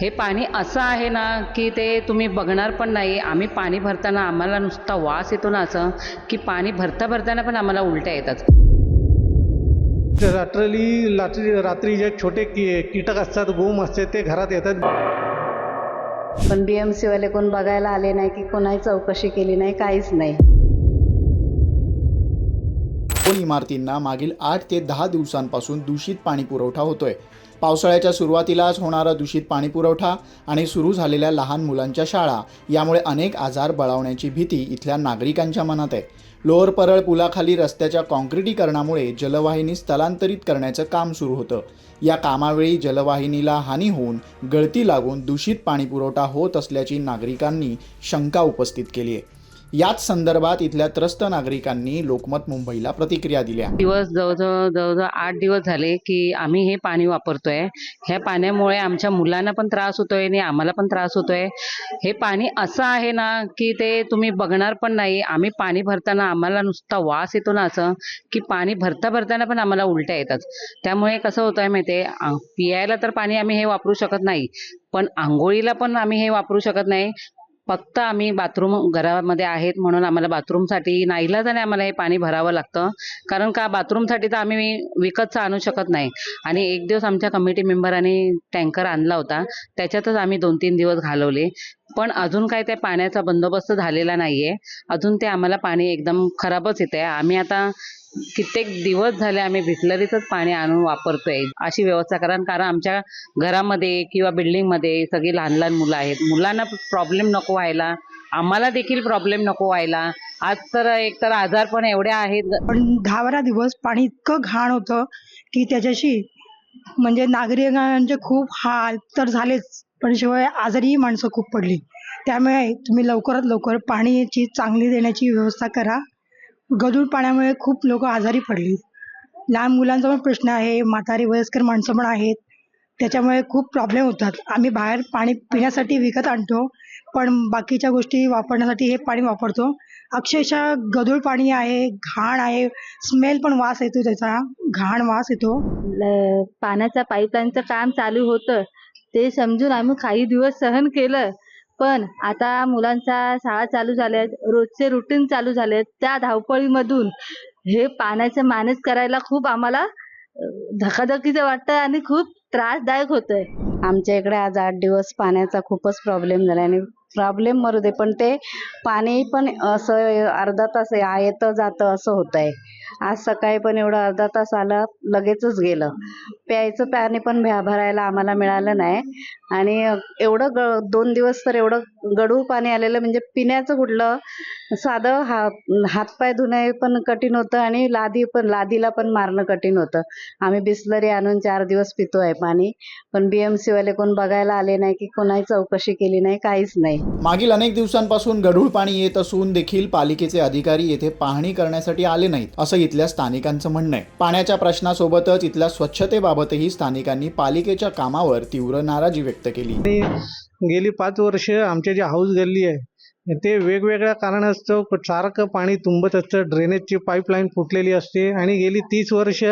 हे पाणी असं आहे ना की ते तुम्ही बघणार पण नाही. आम्ही पाणी भरताना आम्हाला नुसता वास येतो ना असं की पाणी भरता भरताना पण आम्हाला उलट्या येतात. रात्री रात्री रात्री जे छोटे की कीटक असतात गोम असते ते घरात येतात. पण बी एम सीवाले कोण बघायला आले नाही की कोणाही चौकशी केली नाही काहीच नाही. दोन इमारतींना मागील आठ ते दहा दिवसांपासून दूषित पाणी पुरवठा होतोय. पावसाळ्याच्या सुरुवातीलाच होणारा दूषित पाणी पुरवठा आणि सुरू झालेल्या लहान मुलांच्या शाळा यामुळे अनेक आजार बळावण्याची भीती इथल्या नागरिकांच्या मनात आहे. लोअर परळ पुलाखाली रस्त्याच्या काँक्रिटीकरणामुळे जलवाहिनी स्थलांतरित करण्याचं काम सुरू होतं. या कामावेळी जलवाहिनीला हानी होऊन गळती लागून दूषित पाणीपुरवठा होत असल्याची नागरिकांनी शंका उपस्थित केली आहे. याच संदर्भात इथल्या त्रस्त नागरिकांनी लोकमत मुंबईला प्रतिक्रिया दिल्या. दिवस जवळजवळ जवळजवळ आठ दिवस झाले की आम्ही हे पाणी वापरतोय. ह्या पाण्यामुळे आमच्या मुलांना पण त्रास होतोय आणि आम्हाला पण त्रास होतोय. हे पाणी असं आहे ना की ते तुम्ही बघणार पण नाही. आम्ही पाणी भरताना आम्हाला नुसता वास येतो ना असं की पाणी भरता भरताना पण आम्हाला उलट्या येतात. त्यामुळे कसं होतंय आहे माहिती आहे पियायला तर पाणी आम्ही हे वापरू शकत नाही पण आंघोळीला पण आम्ही हे वापरू शकत नाही. फक्त आम्ही बाथरूम घरामध्ये आहेत म्हणून आम्हाला बाथरूमसाठी नाईलाजाने आम्हाला हे पाणी भरावं लागतं. कारण का बाथरूमसाठी तर आम्ही विकतचं आणू शकत नाही. आणि एक दिवस आमच्या कमिटी मेंबरांनी टँकर आणला होता. त्याच्यातच आम्ही दोन तीन दिवस घालवले. पण अजून काय त्या पाण्याचा बंदोबस्त झालेला नाहीये. अजून ते आम्हाला पाणी एकदम खराबच येते आम्ही आता कित्येक दिवस झाले आम्ही बिसलरीचंच पाणी आणून वापरतोय. अशी व्यवस्था करा कारण आमच्या घरामध्ये किंवा बिल्डिंगमध्ये सगळी लहान लहान मुलं आहेत. मुलांना प्रॉब्लेम नको व्हायला. आम्हाला देखील प्रॉब्लेम नको व्हायला. आज तर एक तर आजार पण एवढे आहेत. पण दहा बारा दिवस पाणी इतकं घाण होतं की त्याच्याशी म्हणजे नागरिकांचे खूप हाल तर झालेच. पण शिवाय आजारीही माणसं खूप पडली. त्यामुळे तुम्ही लवकरात लवकर पाण्याची चांगली देण्याची व्यवस्था करा. गढूळ पाण्यामुळे खूप लोक आजारी पडली. लहान मुलांचा पण प्रश्न आहे म्हातारी वयस्कर माणसं पण आहेत. त्याच्यामुळे खूप प्रॉब्लेम होतात. आम्ही बाहेर पाणी पिण्यासाठी विकत आणतो पण बाकीच्या गोष्टी वापरण्यासाठी हे पाणी वापरतो. अक्षरशः गढूळ पाणी आहे घाण आहे स्मेल पण वास येतो त्याचा घाण वास येतो. पाण्याचा पाईपलाईनचं काम चालू होतं. ते समजून आम्ही काही दिवस सहन केलं. पण आता मुलांच्या शाळा चालू झाल्यात रोजचे रुटीन चालू झालेत. त्या धावपळीमधून हे पाण्याचं मॅनेज करायला खूप आम्हाला धकाधकीचं वाटतं आणि खूप त्रासदायक होतंय. आमच्या इकडे आज आठ दिवस पाण्याचा खूपच प्रॉब्लेम झाला आणि प्रॉब्लेम मरू दे. पण ते पाणी पण असं अर्धा तास येतं जातं असं होत आहे आज सकाळी पण एवढं अर्धा तास आलं लगेचच गेलं. प्यायचं पाणी पण भ्या भरायला आम्हाला मिळालं नाही. आणि एवढं ग दोन दिवस तर एवढं गढूळ पाणी आलेलं म्हणजे पिण्याचं कुठलं साधं हा हातपाय धुणे पण कठीण होतं आणि लादी पण लादीला पण मारणं कठीण होतं. आम्ही बिसलरी आणून चार दिवस पितो आहे पाणी पण बी एम सीवाले कोण बघायला आले नाही की कोणाही चौकशी केली नाही काहीच नाही. मागील अनेक दिवसांपासून गढूळ पाणी येत असून देखील पालिकेचे अधिकारी येथे पाहणी करण्यासाठी आले नाहीत असं इथल्या स्थानिकांचं म्हणणं आहे. पाण्याच्या प्रश्नासोबतच इथल्या स्वच्छतेबाबतही स्थानिकांनी पालिकेच्या कामावर तीव्र नाराजी व्यक्त केली. गेली पाच वर्ष आमच्या जे हाऊस गल्ली आहे ते वेगवेगळ्या कारणास्तव सारखं पाणी तुंबत असतं. ड्रेनेजची पाईपलाईन फुटलेली असते. आणि गेली तीस वर्ष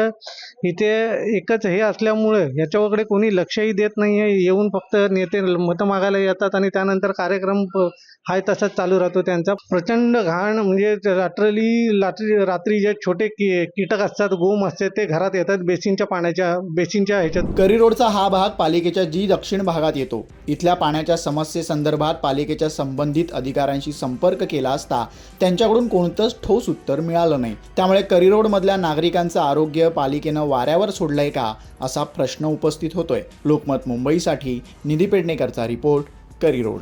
इथे एकच हे असल्यामुळे याच्याकडे कोणी लक्षही देत नाही आहे येऊन फक्त नेते मतं मागायला येतात आणि त्यानंतर कार्यक्रम प- हाय तसाच चालू राहतो त्यांचा. प्रचंड घाण म्हणजे रात्रली रात्री रात्री जे छोटे की कीटक असतात गोम असतात ते घरात येतात बेसिनच्या पाण्याच्या बेसिनच्या ह्याच्यात. करी रोडचा हा भाग पालिकेच्या जी दक्षिण भागात येतो. इथल्या पाण्याच्या समस्येसंदर्भात पालिकेच्या संबंधित अधिकाऱ्यांशी संपर्क केला असता त्यांच्याकडून कोणतंच ठोस उत्तर मिळालं नाही. त्यामुळे करी रोडमधल्या नागरिकांचं आरोग्य पालिकेनं वाऱ्यावर सोडलंय का असा प्रश्न उपस्थित होतोय. लोकमत मुंबईसाठी निधी पेडणेकरचा रिपोर्ट करी रोड.